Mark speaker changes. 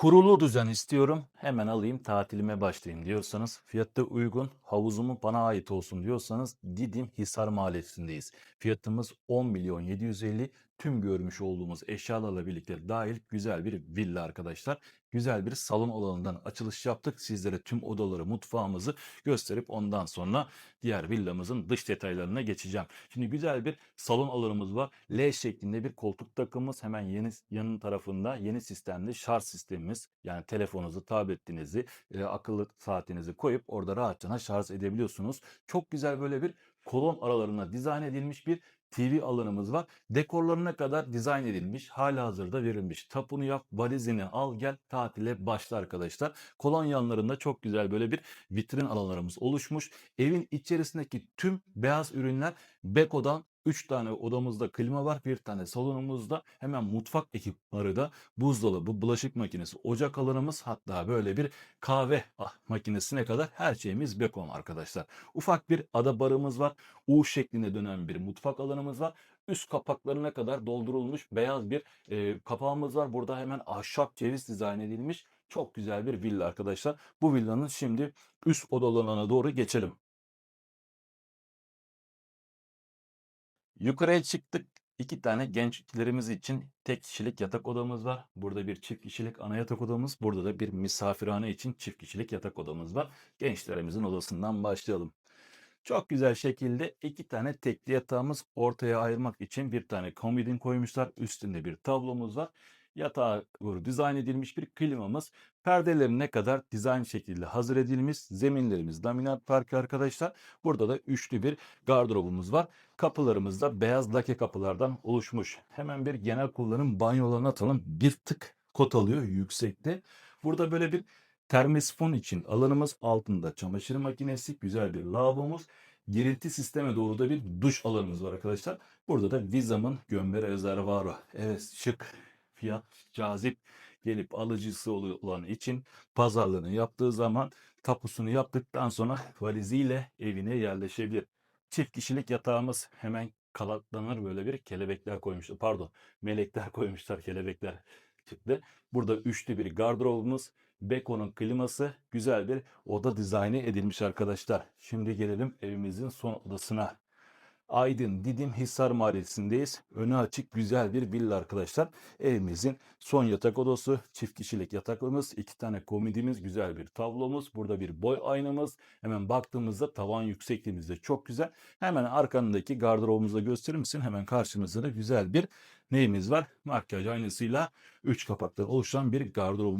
Speaker 1: Kurulu düzen istiyorum. Hemen alayım tatilime başlayayım diyorsanız, fiyatta uygun, havuzumu bana ait olsun diyorsanız Didim Hisar Mahallesi'ndeyiz. Fiyatımız 10 milyon 750 tüm görmüş olduğumuz eşyalarla birlikte dahil güzel bir villa arkadaşlar. Güzel bir salon alanından açılış yaptık. Sizlere tüm odaları, mutfağımızı gösterip ondan sonra diğer villamızın dış detaylarına geçeceğim. Şimdi güzel bir salon alanımız var. L şeklinde bir koltuk takımımız hemen yeni yanın tarafında yeni sistemli şarj sistemimiz. Yani telefonunuzu, tabletinizi, e, akıllı saatinizi koyup orada rahatça şarj edebiliyorsunuz. Çok güzel böyle bir kolon aralarına dizayn edilmiş bir TV alanımız var. Dekorlarına kadar dizayn edilmiş, hala hazırda verilmiş. Tapunu yap, valizini al gel, tatile başla arkadaşlar. Kolon yanlarında çok güzel böyle bir vitrin alanlarımız oluşmuş. Evin içerisindeki tüm beyaz ürünler Beko'dan 3 tane odamızda klima var, bir tane salonumuzda hemen mutfak ekipmanları da buzdolabı, bulaşık makinesi, ocak alanımız hatta böyle bir kahve ah, makinesine kadar her şeyimiz Beko arkadaşlar. Ufak bir ada barımız var. U şeklinde dönen bir mutfak alanımız var. Üst kapaklarına kadar doldurulmuş beyaz bir e, kapağımız var. Burada hemen ahşap ceviz dizayn edilmiş. Çok güzel bir villa arkadaşlar. Bu villanın şimdi üst odalarına doğru geçelim. Yukarıya çıktık. İki tane gençlerimiz için tek kişilik yatak odamız var. Burada bir çift kişilik ana yatak odamız. Burada da bir misafirhane için çift kişilik yatak odamız var. Gençlerimizin odasından başlayalım. Çok güzel şekilde iki tane tekli yatağımız ortaya ayırmak için bir tane komodin koymuşlar. Üstünde bir tablomuz var. Yatağa doğru dizayn edilmiş bir klimamız. Perdelerine kadar dizayn şekilde hazır edilmiş. Zeminlerimiz laminat parke arkadaşlar. Burada da üçlü bir gardırobumuz var. Kapılarımız da beyaz lake kapılardan oluşmuş. Hemen bir genel kullanım banyolarına atalım. Bir tık kot alıyor yüksekte. Burada böyle bir termosifon için alanımız altında çamaşır makinesi, güzel bir lavabomuz. Girinti sisteme doğru da bir duş alanımız var arkadaşlar. Burada da Vizam'ın gömbere rezervuarı. Evet şık, fiyat cazip gelip alıcısı olan için pazarlığını yaptığı zaman tapusunu yaptıktan sonra valiziyle evine yerleşebilir. Çift kişilik yatağımız hemen kalatlanır böyle bir kelebekler koymuşlar. Pardon melekler koymuşlar kelebekler çıktı. Burada üçlü bir gardırobumuz. Beko'nun kliması güzel bir oda dizaynı edilmiş arkadaşlar. Şimdi gelelim evimizin son odasına. Aydın Didim Hisar Mahallesi'ndeyiz. Önü açık güzel bir villa arkadaşlar. Evimizin son yatak odası, çift kişilik yatakımız, iki tane komodimiz, güzel bir tablomuz. Burada bir boy aynamız. Hemen baktığımızda tavan yüksekliğimiz de çok güzel. Hemen arkandaki gardırobumuzu da gösterir misin? Hemen karşımızda da güzel bir neyimiz var? Makyaj aynasıyla 3 kapaktan oluşan bir gardırobumuz.